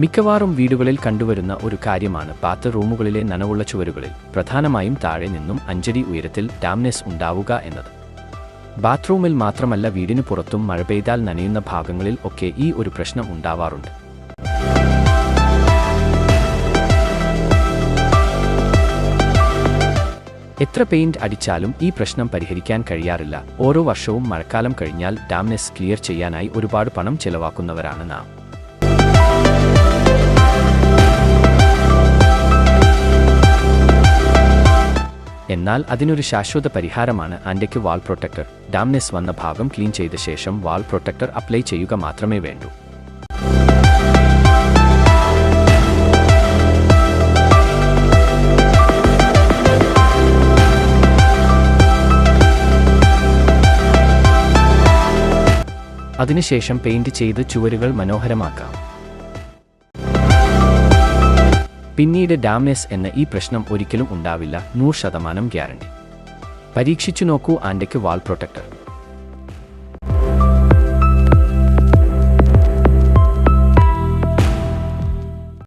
മിക്കവാറും വീടുകളിൽ കണ്ടുവരുന്ന ഒരു കാര്യമാണ് പാത്ത റൂമുകളിലെ നനവുള്ള ചുവരുകളിൽ പ്രധാനമായും താഴെ നിന്നും അഞ്ചടി ഉയരത്തിൽ ഡാംനെസ് ഉണ്ടാവുക എന്നത്. ബാത്റൂമിൽ മാത്രമല്ല വീടിനു പുറത്തും മഴ പെയ്താൽ നനയുന്ന ഭാഗങ്ങളിൽ ഒക്കെ ഈ ഒരു പ്രശ്നം ഉണ്ടാവാറുണ്ട്. എത്ര പെയിന്റ് അടിച്ചാലും ഈ പ്രശ്നം പരിഹരിക്കാൻ കഴിയാറില്ല. ഓരോ വർഷവും മഴക്കാലം കഴിഞ്ഞാൽ ഡാംനെസ് ക്ലിയർ ചെയ്യാനായി ഒരുപാട് പണം ചെലവാക്കുന്നവരാണ് നാം. എന്നാൽ അതിനൊരു ശാശ്വത പരിഹാരമാണ് ആൻഡയ്ക്ക് വാൾ പ്രൊട്ടക്ടർ. ഡാംനെസ് വന്ന ഭാഗം ക്ലീൻ ചെയ്ത ശേഷം വാൾ പ്രൊട്ടക്ടർ അപ്ലൈ ചെയ്യുക മാത്രമേ വേണ്ടൂ. അതിനുശേഷം പെയിന്റ് ചെയ്ത് ചുവരുകൾ മനോഹരമാക്കാം. പിന്നീട് ഡാംനെസ് എന്ന ഈ പ്രശ്നം ഒരിക്കലും ഉണ്ടാവില്ല. നൂറ് ശതമാനം ഗ്യാരണ്ടി. പരീക്ഷിച്ചു നോക്കൂ ആൻഡയ്ക്ക് വാൾ പ്രൊട്ടക്ടർ.